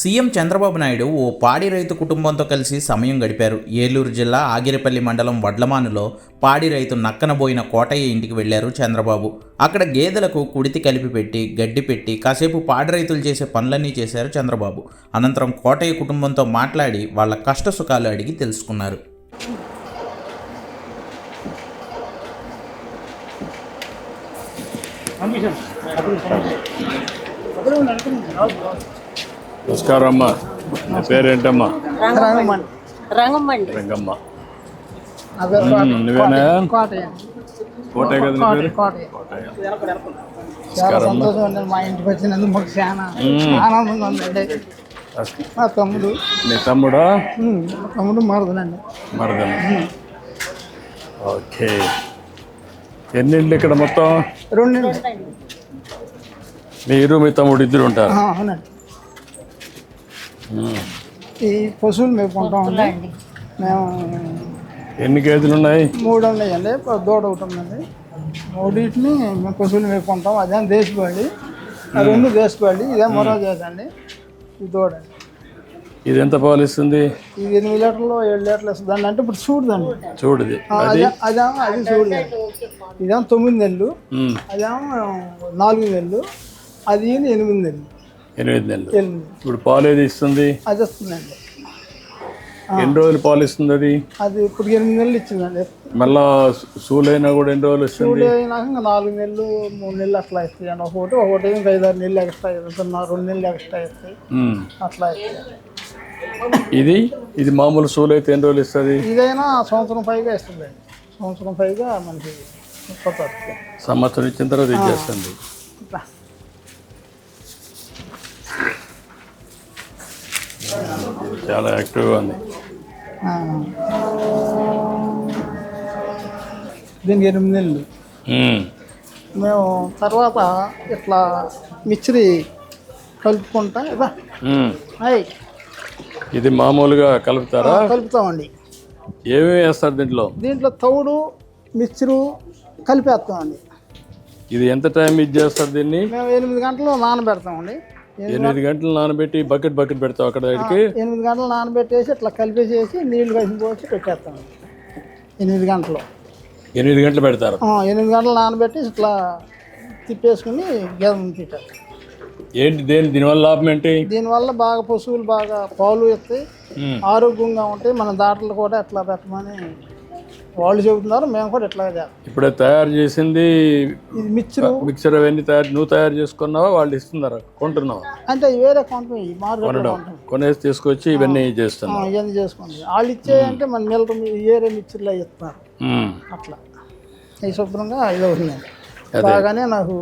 CM Chandrababu Naidu ఓ పాడి రైతు కుటుంబంతో కలిసి సమయం గడిపారు. ఏలూరు జిల్లా ఆగిరిపల్లి మండలం వడ్లమానులో పాడి రైతు నక్కనబోయిన కోటయ్య ఇంటికి వెళ్ళారు చంద్రబాబు. అక్కడ గేదెలకు కుడితి కలిపి పెట్టి గడ్డి పెట్టి కాసేపు పాడి రైతులు చేసే పనులన్నీ చేశారు చంద్రబాబు. అనంతరం కోటయ్య కుటుంబంతో మాట్లాడి వాళ్ళ కష్ట సుఖాలు అడిగి తెలుసుకున్నారు. నమస్కారం అమ్మా నీ పేరేంటమ్మా? రంగమ్మ. నువ్వేనా? కోటే కదా నీ పేరు? కోటయ్య. కోటయ్య. చాలా సంతోషం అండి. మా ఇంటికి వచ్చినందుకు మాకు చాలా ఆనందంగా ఉందండి. మా తమ్ముడు. నీ తమ్ముడా? ఉమ్, మా తమ్ముడు మరదలండి. మరదమ్మ ఓకే. ఎన్ని ఇళ్ళు ఇక్కడ మొత్తం? రెండు మీరు మీ తమ్ముడు ఇద్దరు ఉంటారు. అవునండి. ఈ పశువులు మేపుకుంటామండి మేము ఎన్ని గేదెలు ఉన్నాయి? మూడు ఉన్నాయండి. దూడ ఒకటి ఉందండి. మూడింటిని మేము పశువులు మేపుకుంటాం అదేం దేశపాళి ఆ రెండు దేశపాళి ఇదే మరో చేసండి ఈ దూడ. ఇది ఎంత పాలు ఇస్తుంది ఇది ఎనిమిది లీటర్లు ఏడు లీటర్లు వస్తుందండి అంటే ఇప్పుడు చూడదండి చూడది అదే? అదేమో అది చూడలేదు ఇదేమో తొమ్మిది నెలలు. అదేమో నాలుగు నెలలు. అది ఎనిమిది నెలలు. ఎనిమిది నెలలు. ఇప్పుడు పాలు ఏది ఇస్తుంది? అది వస్తుందండి. ఎన్ని రోజులు పాలు ఇస్తుంది అది? అది ఇప్పుడు ఎనిమిది నెలలు ఇచ్చిందండి. మళ్ళా సూలైనా కూడా ఎన్ని రోజులు ఇస్తుంది అయినాక ఇంకా నాలుగు నెలలు మూడు నెలలు అట్లా ఇస్తాయి అండి. ఒకటి ఒకటి ఇంకా ఐదారు నెలలు ఎక్స్ట్రా ఇస్తున్నా రెండు నెలలు ఎక్స్ట్రా ఇస్తాయి. అట్లా ఇస్తాయి ఇది? ఇది మామూలు సూలు అయితే ఎన్ని రోజులు ఇస్తుంది? ఇదైనా సంవత్సరం పైగా ఇస్తుందండి. సంవత్సరం పైగా మనకి. సంవత్సరం ఇచ్చిన తర్వాత ఇచ్చేస్తుంది చాలా యాక్టివ్గా ఉంది. దీనికి ఎనిమిది నెలలు. మ్మ్. తర్వాత ఇట్లా మిక్చరీ కలుపుకుంటా ఇదా? ఇది మామూలుగా కలుపుతారా? కలుపుతామండి. ఏమేమి వేస్తారు దీంట్లో? దీంట్లో తౌడు మిక్చరు కలిపేస్తామండి. ఇది ఎంత టైం ఇది చేస్తారు దీన్ని? మేము ఎనిమిది గంటలు నానబెడతామండి. ఎనిమిది గంటలు నానబెట్టి బకెట్ బకెట్ పెడతావు అక్కడ దగ్గరికి ఎనిమిది గంటలు నానబెట్టేసి ఇట్లా కలిపేసేసి నీళ్ళు కలిసి పోసి పెట్టేస్తామండి ఎనిమిది గంటలు. ఎనిమిది గంటలు పెడతారు. ఎనిమిది గంటలు నానబెట్టి ఇట్లా తిప్పేసుకుని గేదె తిట్టారు ఏంటి దేని దీనివల్ల లాభం ఏంటి? దీనివల్ల బాగా పశువులు బాగా పాలు ఇస్తాయి మ్మ్. ఆరోగ్యంగా ఉంటాయి. మన దాంట్లో కూడా ఎట్లా పెట్టమని వాళ్ళు చెబుతున్నారు మేము కూడా ఇట్లా చేస్తాం ఇప్పుడే తయారు చేసింది మిక్చరు. మిక్చర్ అవన్నీ తయారు నువ్వు తయారు చేసుకున్నావా వాళ్ళు ఇస్తున్నారా? కొంటున్నావా? అంటే వేరే కొంటాం ఈ మార్కెట్లో కొంటాం కొనేసి తీసుకొచ్చి ఇవన్నీ చేస్తున్నావు ఇవన్నీ చేసుకోండి. వాళ్ళు ఇచ్చే అంటే మన మిల్లర్ ఏరే మిక్చర్లో ఇస్తున్నారు. అట్లా. ఈ శుభ్రంగా ఇది అవుతుందండి బాగానే నాకు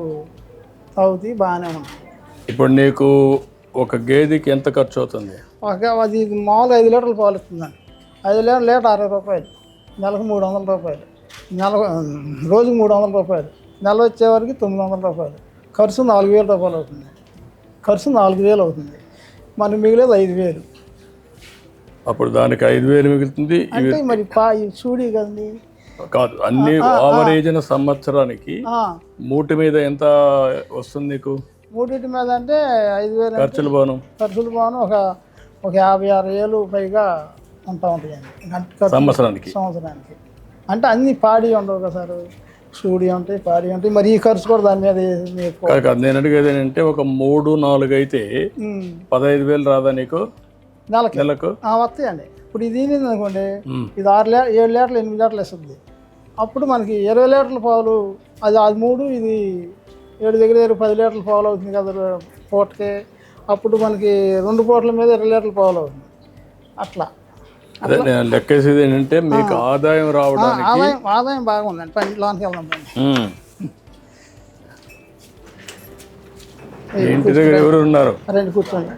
తాగుతాయి బాగానే ఉంది ఇప్పుడు నీకు ఒక గేదెకి ఎంత ఖర్చు అవుతుంది? ఒక అది మామూలు ఐదు లీటర్లు పాలు ఇస్తుందండి. ఐదు లీటర్ లీటర్ అరవై రూపాయలు. నెలకు మూడు వందల రూపాయలు. నెల రోజుకు మూడు వందల రూపాయలు. నెల వచ్చేవరకు తొమ్మిది వందల రూపాయలు. ఖర్చు నాలుగు వేల రూపాయలు అవుతుంది. ఖర్చు నాలుగు వేలు అవుతుంది. మనకి మిగిలేదు ఐదు వేలు అప్పుడు దానికి ఐదు వేలు మిగులుతుంది అంటే మరి పా చూడి కదండి కాదు అన్ని ఆవరేజ్న సంవత్సరానికి మూటి మీద ఎంత వస్తుంది నీకు? మూడింటి మీద అంటే ఐదు వేలు ఖర్చులు పోను ఖర్చులు బాను ఒక ఒక యాభై ఆరు వేలు పైగా ఉంటా ఉంటాయండి. సంవత్సరానికి. సంవత్సరానికి. అంటే అన్ని పాడి ఉండవు కదా సార్? సూడి ఉంటాయి పాడి ఉంటాయి. మరి ఈ ఖర్చు కూడా దాని మీద కాదు నేను అడిగేది ఏంటంటే ఒక మూడు నాలుగు అయితే పదహైదు వేలు రాదా నీకు? నెలకి? నెలకు? వస్తాయండి. ఇప్పుడు ఇది అనుకోండి. ఇది ఆరు లీ ఏడు లీటర్లు ఎనిమిది లీటర్లు ఇస్తుంది అప్పుడు మనకి ఇరవై లీటర్ల పాలు అది అది మూడు ఇది ఏడు దగ్గర దగ్గర పది లీటర్ల పాలు అవుతుంది కదా పూటకి. అప్పుడు మనకి రెండు పూటల మీద ఇరవై లీటర్ల పాలు అవుతుంది. అట్లా. లెక్కేసేది ఏంటంటే మీకు ఆదాయం రావడానికి ఆదాయం ఆదాయం బాగుందండి పని లోనికి వెళ్దాం ఇంటి దగ్గర ఎవరు ఉన్నారు? రండి కూర్చోండి.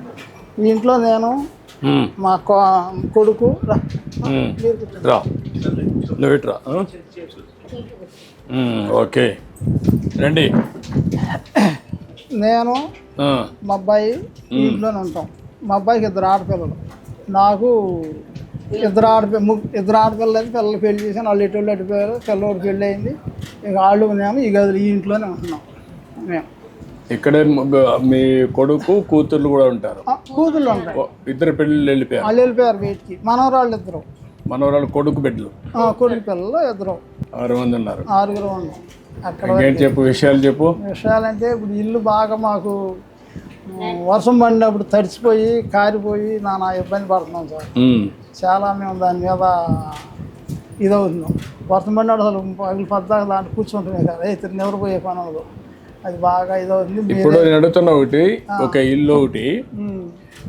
మీ ఇంట్లో నేను. మా కొడుకు రా. నువ్వు ఇట్రా ఓకే. రండి. నేను మా అబ్బాయి ఇంట్లోనే ఉంటాం. మా అబ్బాయికి ఇద్దరు ఆడపిల్లలు. నాకు ఇద్దరు ఆడపి ము- ఇద్దరు ఆడపిల్లలు పిల్లలు పెళ్ళి చేశాను వాళ్ళు ఎటు వాళ్ళు అడిపోయారు పిల్లవాడు పెళ్ళి అయింది. ఇక వాళ్ళు మేము ఈ గదులు ఈ ఇంట్లోనే ఉంటున్నాం. మేము ఇక్కడే మీ కొడుకు కూతుర్లు కూడా ఉంటారు. ఉంటాయి ఓ, ఇద్దరు పెళ్ళిళ్ళు వెళ్ళిపోయారు. వాళ్ళు వెళ్ళిపోయారు వీటికి మనవరాళ్ళు ఇద్దరు. మనవరాలు కొడుకు బిడ్డలు. కొడుకు పిల్లలు ఇద్దరు. ఆరు మంది ఉన్నారు. ఆరుగురు ఉన్నాం. అక్కడ చెప్పు? విషయాలు చెప్పు. విషయాలంటే ఇప్పుడు ఇల్లు బాగా మాకు వర్షం పడినప్పుడు తడిచిపోయి కారిపోయి నానా ఇబ్బంది పడుతున్నాం సార్. చాలా మేము దాని మీద ఇదవుతున్నాం. వర్షం పడినప్పుడు అసలు పగిలి పద్దాక దాంట్లో కూర్చుంటున్నాయి కదా ఇతరు నిద్రపోయే పనులు? అది బాగా ఇదవుతుంది. ఇప్పుడు నేను అడుగుతున్న ఒకటి ఒక ఇల్లు ఒకటి.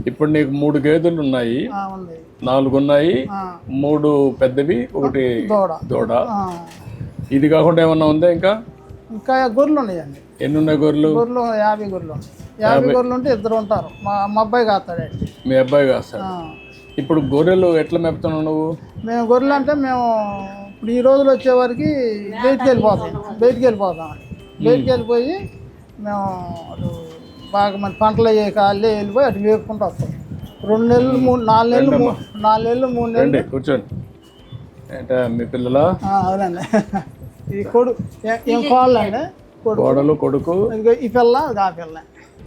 ఇప్పుడు నీకు మూడు గేదెలు ఉన్నాయి. నాలుగు ఉన్నాయి. మూడు పెద్దవి ఒకటి దూడ. ఇది కాకుండా ఏమన్నా ఉందా ఇంకా? ఇంకా గొర్రెలు ఉన్నాయండి. ఎన్ని ఉన్నాయి గొర్రెలు? గొర్రెలు యాభై గొర్రెలు. యాభై గొర్రెలు ఉంటే ఇద్దరు ఉంటారు. మా మా అబ్బాయి కాస్తాడండి. మీ అబ్బాయి కాస్తాడు. ఇప్పుడు గొర్రెలు ఎట్లా మేపుతున్నావు నువ్వు? మేము గొర్రెలు అంటే మేము ఇప్పుడు ఈ రోజులు వచ్చేవారికి బయటికి వెళ్ళిపోతాం బయటికి వెళ్ళిపోతాం. బయటికి వెళ్ళిపోయి మేము అటు బాగా మంది పంటలు అయ్యే కాళ్ళే వెళ్ళిపోయి అటు వేపుకుంటూ వస్తాం. రెండు నెలలు మూడు నాలుగు నెలలు నాలుగు నెలలు మూడు నెలలు. రండి కూర్చోండి. ఏంటా మీ పిల్లల? ఆ, అవునండి. ఈ కొడు ఏ- ఏం కోళ్ళండి? కొడుకు. కోడలు కొడుకు. ఇదిగో ఈ పిల్ల ఆ పిల్ల.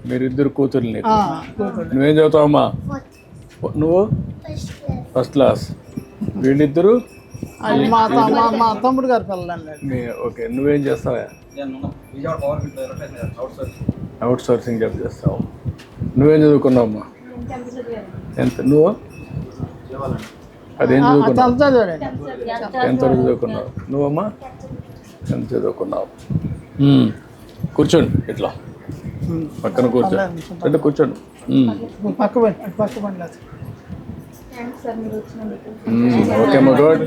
మీరిద్దరు కూతుర్లు నీకు. ఆ, కూతురు నువ్వేం చదువుతావమ్మా? నువ్వు? ఫస్ట్ క్లాస్ వీళ్ళిద్దరు? మా తమ్ముడు గారి పిల్లండి మీ ఓకే నువ్వేం చేస్తావా? అవుట్ సోర్సింగ్ జాబ్ చేస్తావు. నువ్వేం చదువుకున్నావమ్మా? ఎంత నువ్వు? అదేం చదువుకున్నావు? ఎంత చదువుకున్నావు. నువ్వమ్మా? ఎంత చదువుకున్నావు. మ్మ్. కూర్చోండి ఇట్లా. ఉమ్. పక్కన కూర్చోండి. అంటే కూర్చోండి. పక్క అటు పక్క. ఓకే అమ్మా గుడ్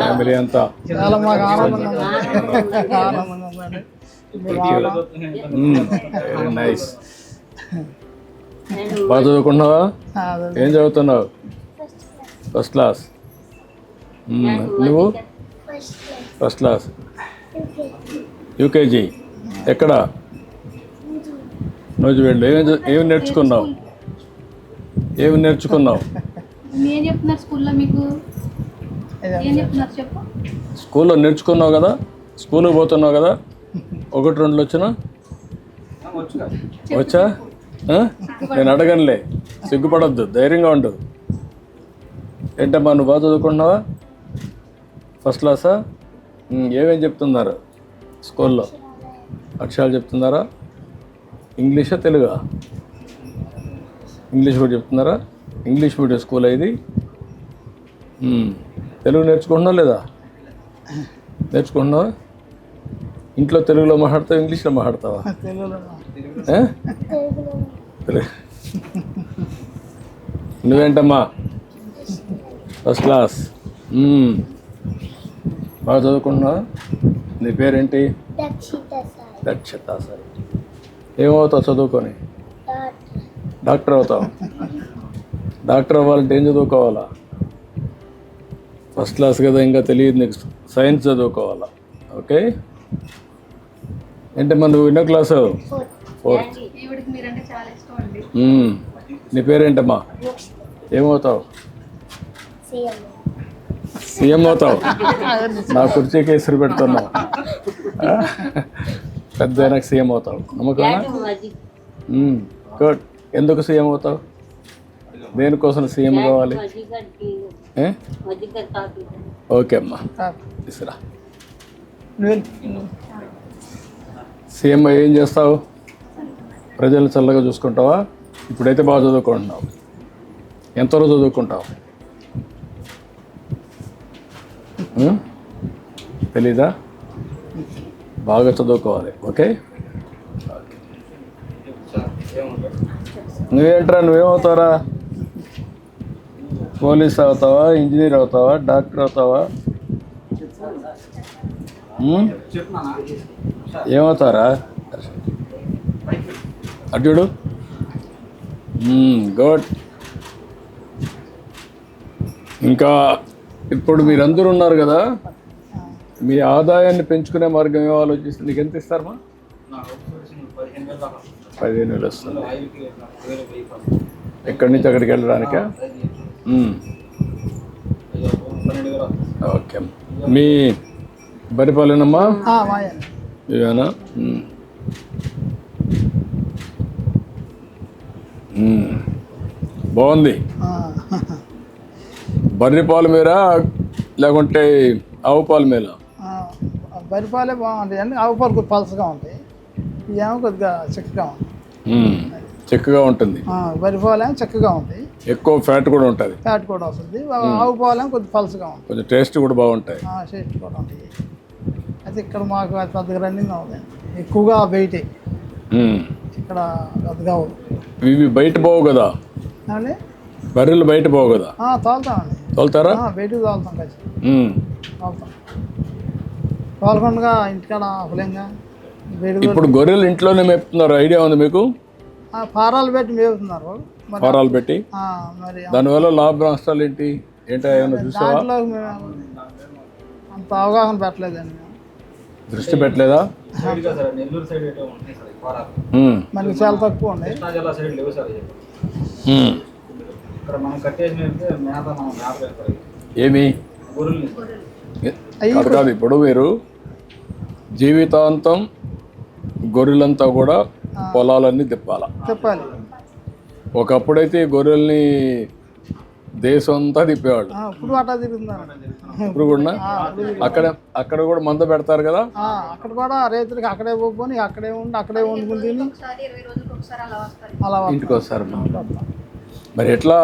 ఫ్యామిలీ అంతా. చాలా మాకు. వెరీ నైస్ బాగా చదువుకున్నావా. ఏం చదువుతున్నావు? First class. నువ్వు? ఫస్ట్ క్లాస్ యూకేజీ ఎక్కడ? రోజు వెళ్ళు ఏమి ఏమి నేర్చుకున్నావు? ఏమి నేర్చుకున్నావు? ఏం చెప్తున్నారు స్కూల్లో మీకు? ఇదే. ఏం చెప్తున్నారు చెప్పు. స్కూల్లో నేర్చుకున్నావు కదా స్కూల్కి పోతున్నావు కదా ఒకటి రెండు వచ్చినా? వచ్చా? నేను అడగనులే సిగ్గుపడద్దు ధైర్యంగా ఉండు. ఏంటమ్మా నువ్వు బాగా చదువుకుంటున్నావా? ఫస్ట్ క్లాసా ఏమేం చెప్తున్నారు స్కూల్లో? అక్షరాలు చెప్తున్నారా? ఇంగ్లీషా తెలుగా? ఇంగ్లీష్ కూడా చెప్తున్నారా? ఇంగ్లీష్ మీడియం స్కూల్ ఇది ఉమ్, తెలుగు నేర్చుకుంటున్నావు లేదా? నేర్చుకుంటున్నావా? ఇంట్లో తెలుగులో మాట్లాడతావా ఇంగ్లీష్లో మాట్లాడతావా. నువ్వేంటమ్మా? First class. బాగా చదువుకుంటున్నావా? నీ పేరేంటి? దక్షత సార్ ఏమవుతావు చదువుకొని? డాక్టర్ అవుతావు? డాక్టర్ అవ్వాలంటే ఏం చదువుకోవాలా? ఫస్ట్ క్లాస్ కదా ఇంకా తెలియదు నీకు సైన్స్ చదువుకోవాలా? ఓకే ఏంటమ్మా నువ్వు ఎన్నో క్లాసు ఫోర్త్. నీ పేరేంటమ్మా? ఏమవుతావు? సీఎం. అవుతావు? నా కుర్చీకి ఎసురు పెడుతున్నావు? పెద్ద సీఎం అవుతావు. నమ్మకమా గుడ్ ఎందుకు సీఎం అవుతావు? దేనికోసం సీఎం కావాలి? ఓకే అమ్మా. తీసురా. సీఎం ఏం చేస్తావు? ప్రజలు చల్లగా చూసుకుంటావా? ఇప్పుడైతే బాగా చదువుకుంటున్నావు. ఎంతవరకు చదువుకుంటావు? తెలీదా? బాగా చదువుకోవాలి. ఓకే? నువ్వేంట్రా? నువ్వేమవుతారా పోలీస్ అవుతావా ఇంజనీర్ అవుతావా డాక్టర్ అవుతావా? ఏమవుతారా? అడ్డు గుడ్. ఇంకా ఇప్పుడు మీరందరూ ఉన్నారు కదా? మీ ఆదాయాన్ని పెంచుకునే మార్గం ఏమో ఆలోచిస్తుంది నీకు ఎంత ఇస్తారమ్మా? పదిహేను వేలు వస్తుంది. ఎక్కడి నుంచి అక్కడికి వెళ్ళడానికా? ఓకే. మీ బరిపాలెనమ్మా ఇవేనా. బాగుంది. బర్రె పాలు మీద లేకుంటే ఆవు పాలు మీద ఆ, బరిపాలే బాగుంటాయి. అంటే ఆవు పాలు పలసగా ఉంటాయి. ఇవేమో కొద్దిగా చిక్కగా ఉంటాయి. చిక్కగా ఉంటుంది. ఆ, బరిపాలేమో చిక్కగా ఉంటాయి ఎక్కువ ఫ్యాట్ కూడా ఉంటుంది. ఫ్యాట్ కూడా వస్తుంది. ఆవు పాలేమో కొద్ది పలసగా ఉంటాయి కొంచెం టేస్ట్ కూడా బాగుంటాయి. టేస్ట్ కూడా ఉంటాయి అయితే ఇక్కడ మాకు అది పెద్దగా రన్నింగ్ అవుతుంది ఎక్కువగా బయటే. మ్మ్. ఇక్కడ పెద్దగా ఇవి బయట పోవు కదా? బర్రెలు బయట పోవు కదా? తోలుతామండి. తోలుతారా? బయటకు తోలుతాం కలిసి. తోలుతాం. తోలకుండా ఇంటికాడ బయటకు ఇప్పుడు గొర్రెలు ఇంట్లోనే మేపుతున్నారు. ఐడియా ఉంది మీకు? ఫారాలు పెట్టి మేపుతున్నారు. మరి ఫారాలు పెట్టి? ఆ, మరి దానివల్ల లాభ నష్టాలు ఏంటి? ఏంటో ఏమైనా చూసావా? అంత అవగాహన పెట్టలేదండి దృష్టి పెట్టలేదా? సైడ్ సార్ నెల్లూరు సైడ్ ఏటో ఉన్నాయి సార్ ఈ ఫారాలు మ్మ్. మనకి చాలా తక్కువ పెడతారు. ఏమి? కాదు ఇప్పుడు మీరు జీవితాంతం గొర్రెలంతా కూడా పొలాలన్నీ తిప్పాల. చెప్పాలి. ఒకప్పుడైతే గొర్రెల్ని దేశం అంతా తిప్పేవాళ్ళు ఇప్పుడు ఇప్పుడు కూడా? అక్కడ అక్కడ కూడా మంద పెడతారు కదా? ఆ, అక్కడ కూడా రైతులకి అక్కడే పోని అక్కడే ఉండి అక్కడే వండుకుని తిని అలా ఇంటికి వస్తారు. మరి. ఎట్లా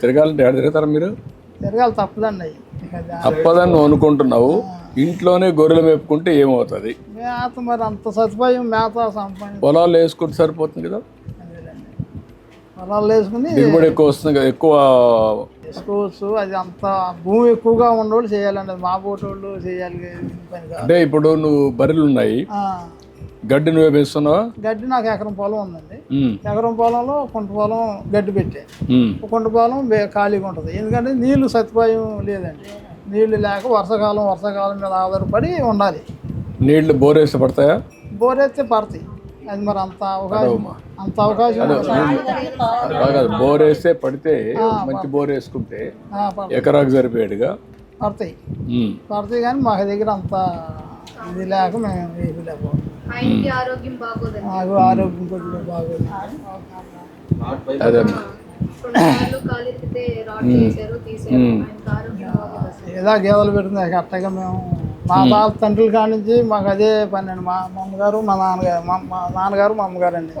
తిరగాలంటే ఎక్కడ తిరుగుతారు మీరు? తిరగాలి తప్పదండి తప్పదని అనుకుంటున్నావు. ఇంట్లోనే గొర్రెలు మేపుకుంటే ఏమవుతుంది? మేత మరి అంత సదుపాయం మేత సంపాదించి పొలాలు వేసుకుంటే సరిపోతుంది కదా? పొలాలు వేసుకుని దిగుబడి ఎక్కువ వస్తుంది కదా? ఎక్కువ వేసుకోవచ్చు. అది అంత భూమి ఎక్కువగా ఉన్నోళ్ళు చేయాలండి. మా పోటోళ్ళు చేయాలి అంటే ఇప్పుడు నువ్వు బర్రెలు ఉన్నాయి. గడ్డి నువ్వే వేస్తున్నావా గడ్డి నాకు ఎకరం పొలం ఉందండి. ఎకరం పొలంలో కొంట పొలం గడ్డి పెట్టే. కొంట పొలం ఖాళీగా ఉంటుంది. ఎందుకంటే నీళ్ళు సదుపాయం లేదండి. నీళ్ళు లేక వర్షాకాలం వర్షాకాలం మీద ఆధారపడి ఉండాలి. నీళ్ళు బోరేసి పడతాయా? బోరెత్తే పడతాయి. అది మరి అంత అవకాశం అంత అవకాశం ఉండదు. బాగా బోరేస్తే పడితే మంచి బోర్ వేసుకుంటే ఎకరాకు సరిపోయాడుగా? పడతాయి. పడతాయి కానీ మా దగ్గర అంత ఇది లేక మేము వేయలేకపోతాం ఆయనకి ఆరోగ్యం బాగోదండి నాకు ఆరోగ్యం కొద్దిగా బాగోదు. అదే. ఏదో గేదెలు పెడుతుంది అట్టగా మేము మా తాత తండ్రుల కాడి నుంచి మాకు అదే పని అండి. మా అమ్మగారు మా నాన్నగారు మా మా నాన్నగారు మా అమ్మగారు అండి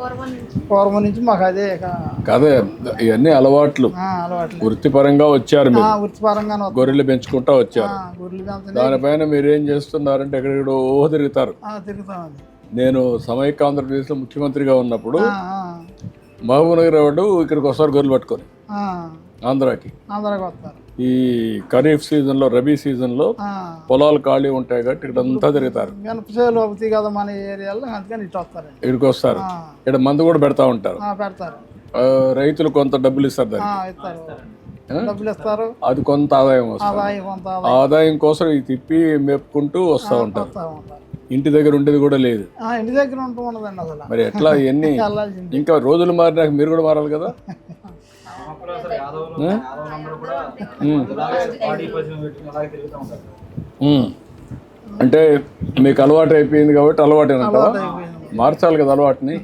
పూర్వం నుంచి మాకు అదే కాదే ఇవన్నీ అలవాట్లు. ఆ, అలవాట్లేదు వృత్తిపరంగా వచ్చారు వస్తాం. గొర్రెలు పెంచుకుంటా వచ్చారు. దానిపైన మీరు ఏం చేస్తున్నారంటే ఎక్కడెక్కడో ఓ తిరుగుతారు. ఆ, తిరుగుతామండి. నేను సమైక్య ఆంధ్రప్రదేశ్లో ముఖ్యమంత్రిగా ఉన్నప్పుడు మహబూబ్ నగర్ వాడు ఇక్కడికి వస్తారు గొర్రెలు పట్టుకొని. ఆ, ఆంధ్రాకి. ఆంధ్రాకి వస్తారు. ఈ ఖరీఫ్ సీజన్లో రబీ సీజన్లో ఆ, పొలాలు ఖాళీ ఉంటాయి కాబట్టి ఇక్కడ అంతా తిరుగుతారు మినపచేలు అవుతాయి కదా మన ఏరియాలో అందుకని ఇటు వస్తారండి ఇక్కడికి వస్తారు. ఇక్కడ మందు కూడా పెడతా ఉంటారు. పెడతారు. రైతులు కొంత డబ్బులు ఇస్తారు దానికి. డబ్బులు ఇస్తారు. అది కొంత ఆదాయం వస్తుంది. ఆదాయం కోసం ఇది తిప్పి మేపుకుంటూ వస్తూ ఉంటారు. ఇంటి దగ్గర ఉండేది కూడా లేదు. ఇంటి దగ్గర ఉంటూ ఉండదండి అసలు. మరి ఎట్లా ఇవన్నీ? ఇంకా రోజులు మారినాక మీరు కూడా మారాలి కదా? అంటే మీకు అలవాటు అయిపోయింది కాబట్టి అలవాటు అంటావా మార్చాలి కదా అలవాటుని?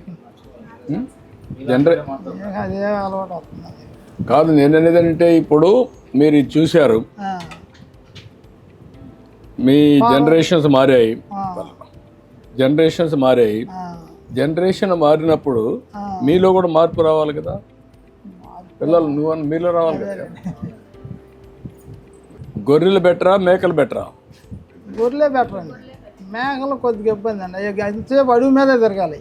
జనరే కాదు నేను అనేది అంటే ఇప్పుడు మీరు ఇది చూశారు. మీ జనరేషన్స్ మారాయి. ఆ, జనరేషన్స్ మారాయి. ఆ, జనరేషన్ మారినప్పుడు. మీలో కూడా మార్పు రావాలి కదా? పిల్లలు నువ్వు మీలో రావాలి కదా. గొర్రెలు బెటరా మేకలు బెటరా? గొర్రెలే బెటర్ అండి. మేకలు కొద్దిగా ఇబ్బంది అండి. ఎంతసేపు అడుగు మీదే తిరగాలి.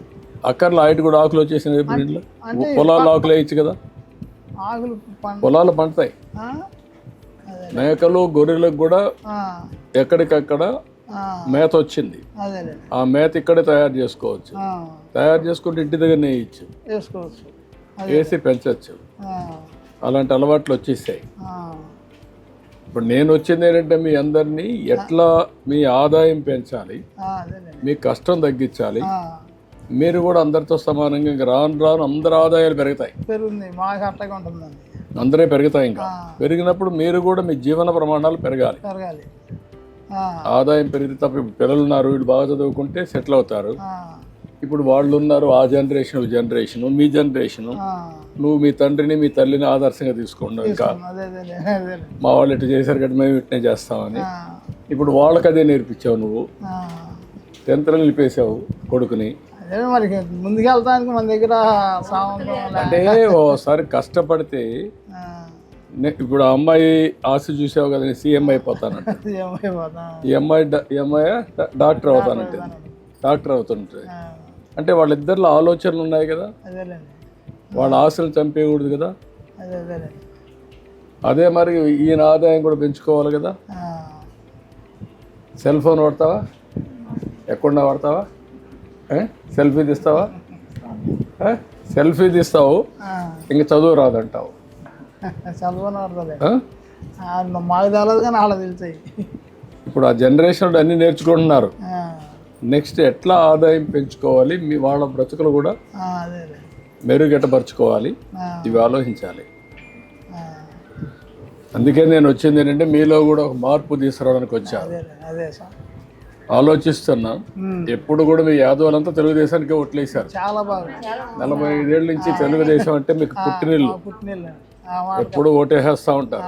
అక్కర్లో ఆయట కూడా ఆకులు వచ్చేసినాయి ఇప్పుడు ఇంట్లో. అంటే పొలాలు ఆకులు వేయచ్చు కదా. ఆకులు పొలాలు పండుతాయి. మేకలు గొర్రెలకు కూడా ఎక్కడికక్కడ మేత వచ్చింది. ఆ మేత ఇక్కడే తయారు చేసుకోవచ్చు. తయారు చేసుకుంటే ఇంటి దగ్గర వేయచ్చు. వేసి పెంచవచ్చు అలాంటి అలవాట్లు వచ్చేసాయి. ఇప్పుడు నేను వచ్చింది ఏంటంటే మీ అందరినీ ఎట్లా మీ ఆదాయం పెంచాలి మీ కష్టం తగ్గించాలి మీరు కూడా అందరితో సమానంగా ఇంకా రాను రాను అందరి ఆదాయాలు పెరుగుతాయి. అందరే పెరుగుతాయి ఇంకా. పెరిగినప్పుడు మీరు కూడా మీ జీవన ప్రమాణాలు పెరగాలి. ఆదాయం పెరిగితే తప్ప పిల్లలు ఉన్నారు వీళ్ళు బాగా చదువుకుంటే సెటిల్ అవుతారు. ఇప్పుడు వాళ్ళు ఉన్నారు ఆ జనరేషన్ జనరేషన్ మీ జనరేషన్ నువ్వు మీ తండ్రిని మీ తల్లిని ఆదర్శంగా తీసుకోండి ఇంకా. మా వాళ్ళు ఇట్లా చేశారు కాబట్టి మేము ఇట్నే చేస్తామని. ఇప్పుడు వాళ్ళకి అదే నేర్పించావు నువ్వు. ఆ. టెన్త్లో నిలిపేశావు కొడుకుని. ముందుకెళ్తానికి మన దగ్గర అంటే ఓసారి కష్టపడితే ఇప్పుడు ఆ అమ్మాయి ఆశ చూసావు కదా సీఎం అయిపోతానంట. ఈ అమ్మాయి డాక్టర్ అవుతానంటే. డాక్టర్ అవుతుంటుంది అంటే వాళ్ళిద్దరిలో ఆలోచనలు ఉన్నాయి కదా? వాళ్ళ ఆశలు చంపేయకూడదు కదా? అదే మరి ఈయన ఆదాయం కూడా పెంచుకోవాలి కదా? సెల్ ఫోన్ వాడతావా? ఎక్కడ వాడతావా? సెల్ఫీ తీస్తావా? సెల్ఫీ తీస్తావు. ఇంక చదువు రాదంటావు? మాకు తెలియదు కానీ వాళ్ళకి తెలుస్తాయి. ఇప్పుడు ఆ జనరేషన్ అన్ని నేర్చుకుంటున్నారు. నెక్స్ట్ ఎట్లా ఆదాయం పెంచుకోవాలి? మీ వాళ్ళ బ్రతుకులు కూడా ఆ, ఇవి ఆలోచించాలి. అందుకే నేను వచ్చింది ఏంటంటే మీలో కూడా ఒక మార్పు తీసుకురావడానికి వచ్చా. అదేలే అదే సార్. ఆలోచిస్తున్నా. ఎప్పుడు కూడా మీ యాదవులంతా తెలుగుదేశానికి ఓట్లేశారు. బాగా. నలభై ఐదేళ్ళ నుంచి తెలుగుదేశం అంటే మీకు పుట్టినిల్లు. పుట్టినీళ్ళు ఎప్పుడు ఓటేసేస్తూ ఉంటారు.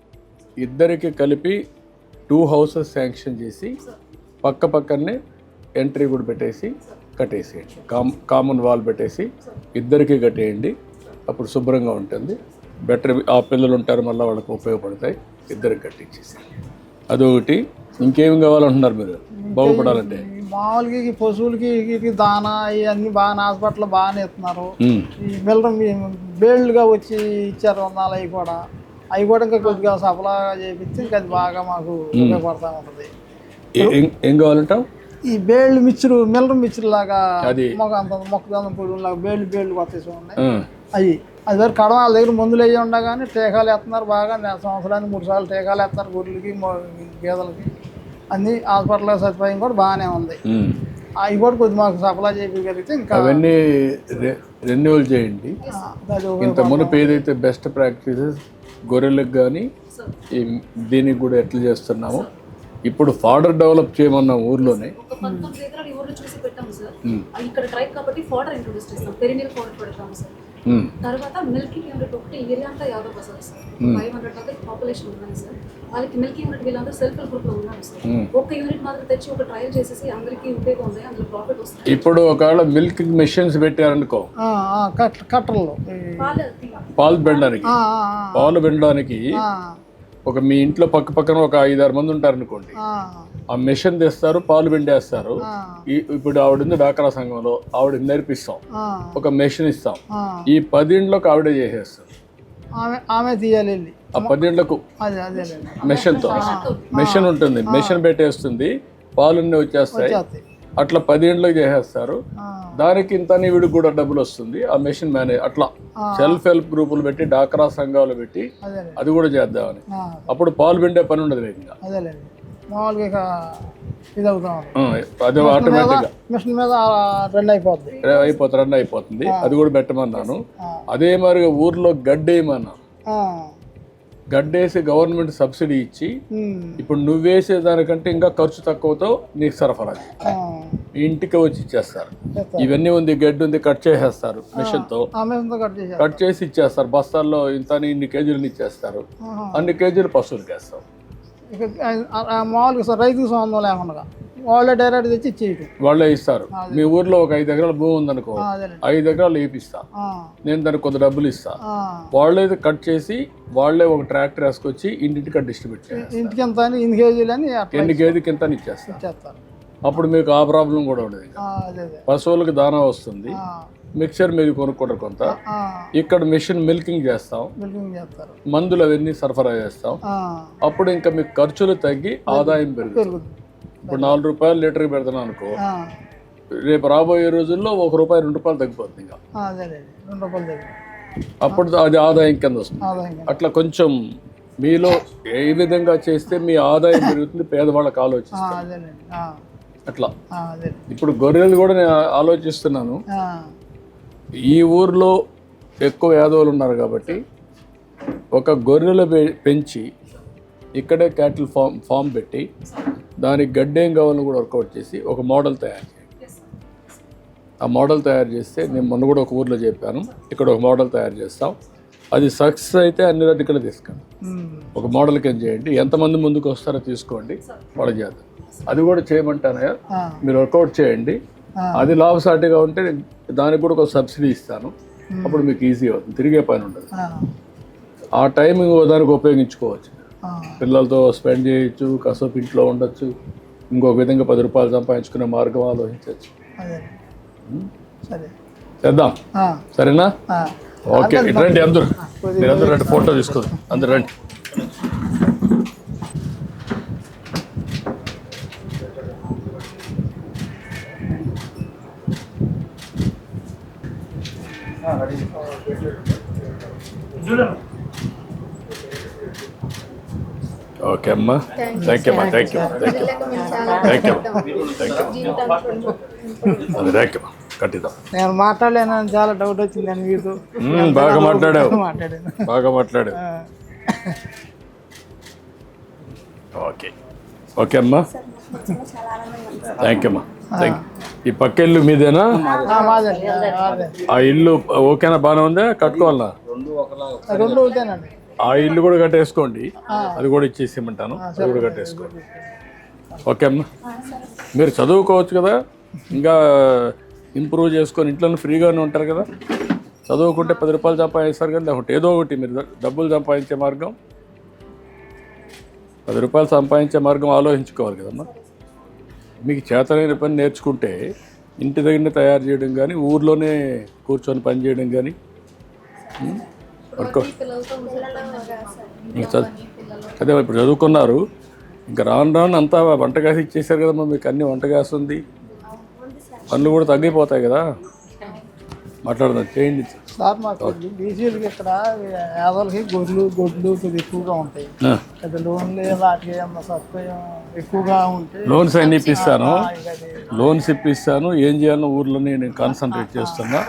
ఇద్దరికి కలిపి టూ హౌసెస్ శాంక్షన్ చేసి పక్క పక్కనే ఎంట్రీ కూడా పెట్టేసి కట్టేసేయండి. కామ్ కామన్ వాల్ పెట్టేసి ఇద్దరికి కట్టేయండి. అప్పుడు శుభ్రంగా ఉంటుంది. బెటర్ ఆ పిల్లలు ఉంటారు మళ్ళీ వాళ్ళకి ఉపయోగపడతాయి. ఇద్దరికి కట్టించేసి అదొకటి. ఇంకేం కావాలంటున్నారు మీరు? బాగుపడాలంటే? మామూలుగా ఈ పశువులకి దానా ఇవన్నీ బాగా హాస్పిటల్ బాగానే ఇస్తున్నారు. ఉమ్. ఈ మిల్లరం బేళ్ళుగా వచ్చి ఇచ్చారు వందలు అవి కూడా. అవి కూడా ఇంకా కొద్దిగా సఫలాగా చేపిస్తే ఇంకా అది బాగా మాకు ఉపయోగపడతా ఉంటుంది. ఏ- కావాలంటావు? ఈ బేళ్ళు మిక్చరు మిల్లరం మిక్చర్ లాగా. మొగ అంత మొక్కజొన్న పొడి లాగా బేళ్ళు బేళ్ళు కొట్టేసి ఉన్నాయి. అవి. అది వరకు కడవ వాళ్ళ దగ్గర మందులు వేయి ఉండా కానీ టీకాలు వేస్తున్నారు బాగా. సంవత్సరానికి మూడు సార్లు టీకాలు వేస్తారు గొర్రెలకి గేదెలకి. అన్ని హాస్పిటల్ సదుపాయం కూడా బాగానే ఉంది. అవి కూడా కొద్ది మాకు సప్లై చేయగలిగితే ఇంకా అవన్నీ రెన్యువల్ చేయండి. ఇంత మునుపు ఏదైతే బెస్ట్ ప్రాక్టీసెస్ గొర్రెలకు కానీ ఈ దీనికి కూడా ఎట్లా చేస్తున్నామో ఇప్పుడు ఫాడర్ డెవలప్ చేయమన్నాం ఊర్లోనే. ఇక్కడ ట్రైబ్ కాబట్టి ఫోడర్ ఇంట్రొడ్యూస్ చేస్తాం. ఫోడర్ పెడతాము సార్. తర్వాత మిల్కింగ్ యూనిట్ ఒకటి ఏరియా అంతా Yadav Bazar sir. Five hundred దాకా పాపులేషన్ ఉన్నాయి సార్. వాళ్ళకి మిల్కింగ్ యూనిట్ వీళ్ళందరూ సెల్ఫ్ హెల్ప్ గ్రూప్లో ఉన్నారు సార్. ఒక యూనిట్ మాత్రం తెచ్చి ఒక ట్రయల్ చేసేసి అందరికీ ఉపయోగం ఉంది అందులో ప్రాఫిట్ వస్తుంది. ఇప్పుడు ఒకవేళ మిల్క్ మెషిన్స్ పెట్టారనుకో ఆ, ఆ, కట్ కట్టర్లు. ఈ- పాలు పాలు పెండడానికి. ఆ, ఆ, పాలు పెండడానికి ఆ, ఒక మీ ఇంట్లో పక్క పక్కన ఒక ఐదారు మంది ఉంటారనుకోండి ఆ, ఆ మెషిన్ తెస్తారు పాలు పిండేస్తారు. ఇప్పుడు ఆవిడ ఉంది డాక్రా సంఘంలో ఆవిడ నేర్పిస్తాం. ఒక మెషిన్ ఇస్తాం. ఈ పదింట్లోకి ఆవిడే చేసేస్తారు. ఆమె తీయాలి ఆ పదింట్లకు మెషిన్తో. మెషిన్ ఉంటుంది. మెషిన్ పెట్టేస్తుంది. పాలున్నీ వచ్చేస్తాయి. చేస్తాయి అట్లా పదింట్లోకి చేసేస్తారు. దానికి ఇంత వీడికి కూడా డబ్బులు వస్తుంది. ఆ మెషిన్ మేనేజ్ అట్లా. సెల్ఫ్ హెల్ప్ గ్రూపులు పెట్టి డాక్రా సంఘాలు పెట్టి అది కూడా చేద్దామని. అప్పుడు పాలు పిండే పని ఉండదు ఇంకా మామూలుగా ఇక ఇది అవుతా అది ఆటోమేటిక్గా మిషన్ మీద రెండు అయిపోద్ది. అయిపోతుంది రన్ అయిపోతుంది. అది కూడా పెట్టమన్నాను. అదే మరి ఊర్లో గడ్డేయమన్నాను గడ్డేసి గవర్నమెంట్ సబ్సిడీ ఇచ్చి ఇప్పుడు నువ్వేసే దానికంటే ఇంకా ఖర్చు తక్కువతో నీకు సరఫరా ఇంటికి వచ్చి ఇచ్చేస్తారు. చేస్తారు. ఇవన్నీ ఉంది గడ్డి ఉంది కట్ చేసేస్తారు మిషన్తో ఆ మిషన్తో కట్ చేసి ఇచ్చేస్తారు. బస్తాల్లో ఇంత ఇన్ని కేజీలు ఇచ్చేస్తారు. అన్ని కేజీలు పశువులకి వేస్తాం ఇక మామూలుగా రైతుకు సంబంధం లేకుండా వాళ్ళే డైరెక్ట్ తెచ్చి ఇచ్చేయటం. వాళ్ళే ఇస్తారు. మీ ఊర్లో ఒక ఐదు ఎకరాల భూమి ఉందనుకో ఐదు ఎకరాలు వేపిస్తా. నేను దానికి కొంత డబ్బులు ఇస్తా. వాళ్ళే కట్ చేసి వాళ్ళే ఒక ట్రాక్టర్ వేసుకొచ్చి ఇంటింటికి డిస్ట్రిబ్యూట్ చేస్తారు ఇంటికి ఎంత అని ఇన్ని కేజీలు అని ఎన్ని కేజీకి ఎంత ఇచ్చేస్తారు. అప్పుడు మీకు ఆ ప్రాబ్లం కూడా ఉండదు పశువులకు దానా వస్తుంది. ఆ, మిక్సర్ మీరు కొనుక్కుంటారు కొంత. ఇక్కడ మిషన్ మిల్కింగ్ చేస్తాం. మందులు అవన్నీ సరఫరా చేస్తాం. అప్పుడు ఇంకా మీకు ఖర్చులు తగ్గి ఆదాయం పెరుగుతుంది. ఇప్పుడు నాలుగు రూపాయలు లీటర్కి పెడుతున్నాం అనుకో. రేపు రాబోయే రోజుల్లో ఒక రూపాయి రెండు రూపాయలు తగ్గిపోతుంది ఇంకా. అప్పుడు అది ఆదాయం కింద వస్తుంది. అట్లా కొంచెం మీలో ఏ విధంగా చేస్తే మీ ఆదాయం పెరుగుతుంది పేదవాళ్ళకి ఆలోచిస్తారు. అట్లా. ఇప్పుడు గొర్రెలు కూడా నేను ఆలోచిస్తున్నాను. ఈ ఊర్లో ఎక్కువ యాదవులు ఉన్నారు కాబట్టి ఒక గొర్రెలు పె- పెంచి ఇక్కడే క్యాటిల్ ఫామ్ ఫామ్ పెట్టి దానికి గడ్డేం కావాలని కూడా వర్కౌట్ చేసి ఒక మోడల్ తయారు చేయండి ఆ మోడల్ తయారు చేస్తే నేను మొన్న కూడా ఒక ఊర్లో చెప్పాను. ఇక్కడ ఒక మోడల్ తయారు చేస్తాం. అది సక్సెస్ అయితే అన్ని ఇక్కడ తీసుకెళ్ళి ఉమ్, ఒక మోడల్ కింద చేయండి? ఎంతమంది ముందుకు వస్తారో తీసుకోండి. వాళ్ళ చేద్దాం అది కూడా చేయమంటానయ్యా? మీరు వర్కౌట్ చేయండి. అది లాభసాటిగా ఉంటే దానికి కూడా ఒక సబ్సిడీ ఇస్తాను. అప్పుడు మీకు ఈజీ అవుతుంది. తిరిగే పని ఉండదు. ఆ, టైమింగ్ దానికి ఉపయోగించుకోవచ్చు. పిల్లలతో స్పెండ్ చేయొచ్చు కాసేపు ఇంట్లో ఉండొచ్చు ఇంకొక విధంగా పది రూపాయలు సంపాదించుకునే మార్గం ఆలోచించవచ్చు. సరే. చేద్దాం. సరేనా. ఓకే ఇటు రండి అందరూ. మీరు అందరూ రండి ఫోటో తీసుకోండి. అందరూ రండి. ఓకే అమ్మా. థ్యాంక్ యూ అమ్మా. Thank you thank you thank you. Thank you thank you కట్టిద్దాం. నేను మాట్లాడలేనని చాలా డౌట్ వచ్చిందండి మీకు మ్మ్, బాగా మాట్లాడావు. మాట్లాడాను. బాగా మాట్లాడావు. ఓకే. ఓకే అమ్మా. థ్యాంక్ యూ అమ్మా. థ్యాంక్ యూ ఈ పక్క ఇల్లు మీదేనా? ఆ, ఇల్లు ఓకేనా? బాగానే ఉందా? కట్టుకోవాలనా? ఆ, రెండు ఆ ఇల్లు కూడా కట్టేసుకోండి. అది కూడా ఇచ్చేసేయమంటాను. అది కూడా కట్టేసుకోండి. ఓకే అమ్మా. మీరు చదువుకోవచ్చు కదా. ఇంకా ఇంప్రూవ్ చేసుకొని ఇంట్లో ఫ్రీగానే ఉంటారు కదా. చదువుకుంటే పది రూపాయలు సంపాదిస్తారు కదా. లేకపోతే ఏదో ఒకటి మీరు డబ్బులు సంపాదించే మార్గం. పది రూపాయలు సంపాదించే మార్గం ఆలోచించుకోవాలి కదమ్మా. మీకు చేతనైన పని నేర్చుకుంటే ఇంటి దగ్గరనే తయారు చేయడం కానీ ఊర్లోనే కూర్చొని పని చేయడం కానీ వర్క్ చదువు అదే ఇప్పుడు చదువుకున్నారు. ఇంకా రాను రాను అంతా వంట ఇచ్చేసారు కదమ్మా. మీకు అన్ని వంట ఉంది. పనులు కూడా తగ్గిపోతాయి కదా. మాట్లాడదాం చేయండి. సార్ మాకు ఇక్కడ యాదలకి గొడ్లు కొద్దిగా ఎక్కువగా ఉంటాయి. ఆ, పెద్ద లోన్లు వాటికి సదుపాయం ఎక్కువగా ఉంటే లోన్స్ అన్ని ఇప్పిస్తాను. లోన్స్ ఇప్పిస్తాను. ఏం చేయాలో ఊర్లోనే నేను కాన్సన్ట్రేట్ చేస్తున్నా.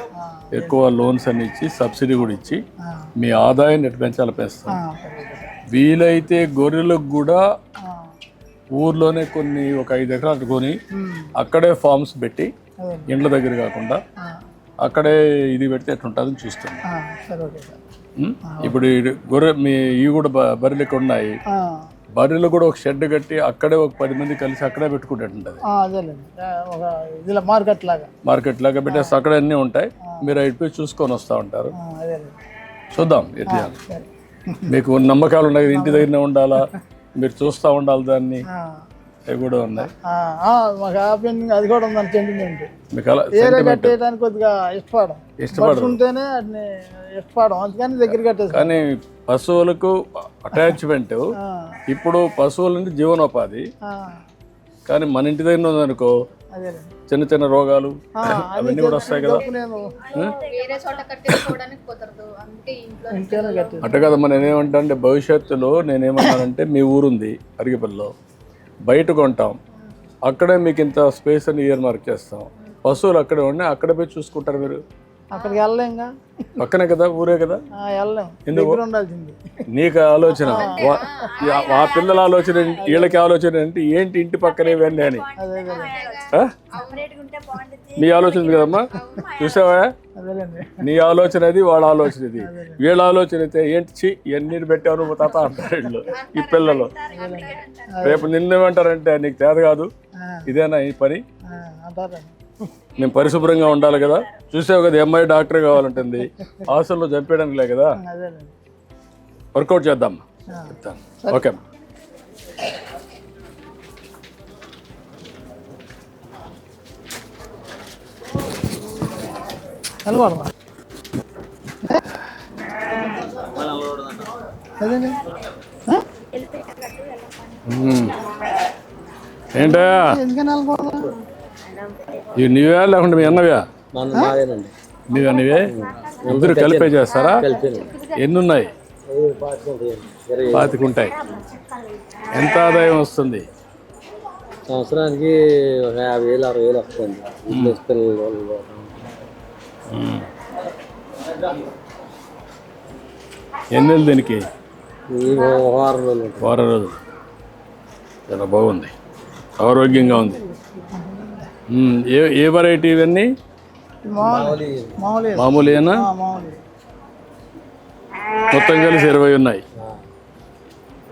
ఎక్కువ లోన్స్ అన్ని ఇచ్చి సబ్సిడీ కూడా ఇచ్చి మీ ఆదాయాన్ని ఎటు పెంచాలి పెంచుతాను. వీలైతే గొర్రెలకు కూడా ఊర్లోనే కొన్ని ఒక ఐదు ఎకరాలు కొని అక్కడే ఫార్మ్స్ పెట్టి ఇండ్ల దగ్గర కాకుండా అక్కడే ఇది పెడితే ఎట్లుంటుందని ఉం? ఇప్పుడు గొర్రె మీ ఇవి కూడా బర్రెలు ఇక్కడ ఉన్నాయి? బర్రెలు కూడా ఒక షెడ్ కట్టి అక్కడే ఒక పది మంది కలిసి అక్కడే పెట్టుకుంటుంటుంది ఇదిలా మార్కెట్ లాగా. మార్కెట్ లాగా పెట్టేసి అక్కడ అన్నీ ఉంటాయి. మీరు అయిపోయి చూసుకొని వస్తూ ఉంటారు. చూద్దాం ఎట్లా మీకు నమ్మకాలు ఉన్నాయి ఇంటి దగ్గరనే ఉండాలా? మీరు చూస్తూ ఉండాలి దాన్ని. అవి కూడా ఉన్నాయి. ఆ, మాకు పెయింటింగ్ అది కూడా ఉందని సెంటిమెంట్ మీకు అలా ఏరే sentiment. కట్టేయడానికి కొద్దిగా ఇష్టపడం ఇష్టపడరు. పట్టుకుంటేనే వాటిని ఇష్టపడం అందుకని దగ్గర కట్టేసి కానీ పశువులకు అటాచ్మెంట్ ఆ, ఇప్పుడు పశువుల నుండి జీవనోపాధి. ఆ, కానీ మన ఇంటి దగ్గర ఉందనుకో అదేలేండి చిన్న చిన్న రోగాలు ఆ, అది అవన్నీ కూడా వస్తాయి కదా. తెలుసు నేను వేరే చోట కట్టేసుకోవడానికి కుదరదు. అందుకే ఇంట్లో ఇంకేనా కట్టేసి అట్ట కదమ్మా నేనేమంటా అంటే భవిష్యత్తులో నేనేమన్నానంటే మీ ఊరుంది అరిగిపల్లిలో. బయట కొంటాం అక్కడే మీకు ఇంత స్పేస్ అని ఇయర్ మార్క్ చేస్తాం. పశువులు అక్కడే ఉండి అక్కడ పోయి చూసుకుంటారు మీరు. అక్కడికి వెళ్ళలేంగా పక్కనే కదా ఊరే కదా? వెళ్ళలేం. దగ్గర ఉండాల్సింది. నీకు ఆలోచన. వా- ఆ- పిల్లల ఆలోచన? వీళ్ళకి ఆలోచన ఏంటి? ఏంటి ఇంటి పక్కనే ఇవన్నీ అని? మీ ఆలోచన ఉంది కదమ్మా? చూసావా? నీ ఆలోచన అది వాళ్ళ ఆలోచన ఇది వీళ్ళ ఆలోచన అయితే ఏంటి? చి ఇవన్నీ పెట్టారు మా తాత అంటారు వీళ్ళు. ఈ పిల్లలు. రేపు నిన్నేమంటారంటే నీకు తేద కాదు. ఇదేనా ఈ పని? మేము పరిశుభ్రంగా ఉండాలి కదా. చూసావు కదా అమ్మాయి డాక్టర్ కావాలంటుంది. హాస్టల్లో చంపేయడానికి లే కదా. వర్కౌట్ చేద్దాం. ఓకే. ఏంటా ఇవి నీవే లేకుంటే మీ అన్నవే? మాదేనండి. నీవే నీవే ఇద్దరు కలిపే చేస్తారా? ఎన్ని ఉన్నాయి పాతికుంటాయి ఎంత ఆదాయం వస్తుంది? సంవత్సరానికి ఒక యాభై వేలు అరవై వేలు వస్తుంది. బిజినెస్ పిల్లలు వాళ్ళు. ఎన్ని నెలలు దీనికి? వారం రోజులు. వారం రోజులు. చాలా బాగుంది. ఆరోగ్యంగా ఉంది. ఏ ఏ వెరైటీ ఇవన్నీ? మామూలు. మామూలు. మామూలేనా? మామూలు. మొత్తం కలిసి ఇరవై ఉన్నాయి.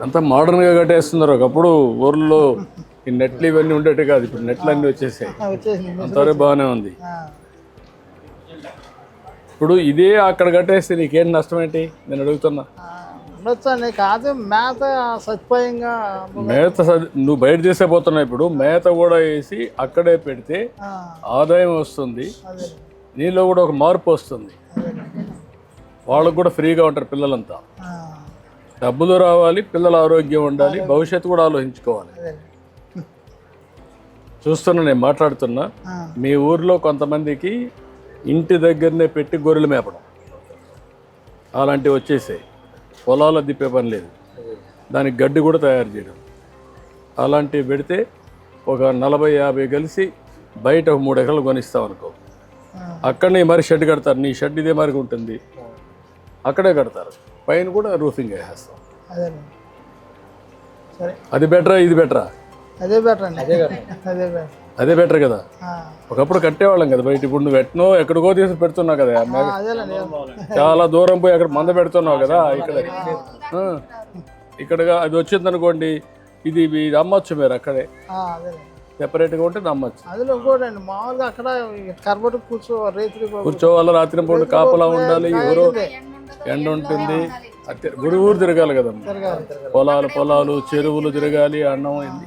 అంతా మోడర్న్గా కట్టేస్తున్నారు. ఒకప్పుడు ఊర్లో ఈ నెట్లు ఇవన్నీ ఉండేవి కాదు. ఇప్పుడు నెట్లు అన్నీ వచ్చేసాయి. అంతవరకు బాగానే ఉంది. ఇప్పుడు ఇదే అక్కడ కట్టేస్తే నీకేం నష్టం ఏంటి నేను అడుగుతున్నా. ఉండొచ్చండి కాదు మేత సదుపాయంగా మేత నువ్వు బయట చేసేపోతున్నావు ఇప్పుడు. మేత కూడా వేసి అక్కడే పెడితే ఆదాయం వస్తుంది. నీలో కూడా ఒక మార్పు వస్తుంది. వాళ్ళకు కూడా ఫ్రీగా ఉంటారు పిల్లలంతా. డబ్బులు రావాలి పిల్లల ఆరోగ్యం ఉండాలి భవిష్యత్తు కూడా ఆలోచించుకోవాలి. చూస్తున్నా నేను మాట్లాడుతున్నా. మీ ఊర్లో కొంతమందికి ఇంటి దగ్గరనే పెట్టి గొర్రెలు మేపడం. అలాంటివి వచ్చేసాయి. పొలాల్లో దిప్పే పని లేదు. దానికి గడ్డి కూడా తయారు చేయడం. అలాంటివి పెడితే ఒక నలభై యాభై కలిసి బయట ఒక మూడు ఎకరాలు కొనిస్తాం అనుకో. అక్కడనే మరి షెడ్ కడతారు. నీ షెడ్ ఇదే మరి ఉంటుంది. అక్కడే కడతారు. పైన కూడా రూఫింగ్ వేసేస్తాం. అదే సరే. అది బెటరా? ఇది బెటరా? అదే బెటర్ అండి అదే బెటర్. అదే బెటర్ కదా. ఒకప్పుడు కట్టేవాళ్ళం కదా బయట ఇప్పుడు నువ్వు ఎట్నో ఎక్కడికో తీసి పెడుతున్నావు కదా చాలా దూరం పోయి అక్కడ మంద పెడుతున్నావు కదా ఇక్కడ. ఇక్కడ అది వచ్చింది అనుకోండి ఇది ఇది అమ్మొచ్చు మీరు అక్కడే. ఆ, అదేలేండి సెపరేట్గా ఉంటుంది అమ్మొచ్చు. అందులో ఇంకోటి అండి మామూలుగా అక్కడ కర్బటు కూర్చో రైతులు కూర్చోవాలి రాత్రి పూట కాపలా ఉండాలి ఎవరో ఎండ ఉంటుంది గుడి ఊరు తిరగాలి కదా పొలాలు పొలాలు చెరువులు తిరగాలి అన్నం ఇది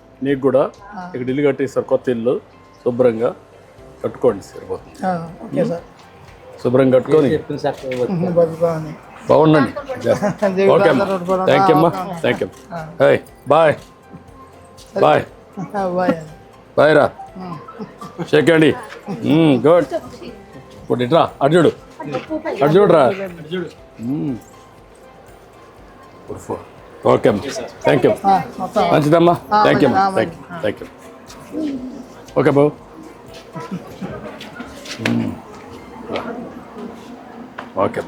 నీకు కూడా ఇక్కడ ఇల్లు కట్టిస్తారు కొత్త ఇల్లు. శుభ్రంగా కట్టుకోండి సరిపోతుంది సార్. శుభ్రంగా కట్టుకొని. బాగుండండి. ఓకే అమ్మా. థ్యాంక్ యూ అమ్మా. Thank you hi bye bye bye అండి బాయ్ రా. చెక్కండి గుడ్ ఇప్పుడు ఇట్రా అటు చూడు. అటు చూడరా. ఇప్పుడు ఓకే అమ్మా. థ్యాంక్ యూ మంచిదమ్మా. Thank you thank you thank you okay Babu. Okay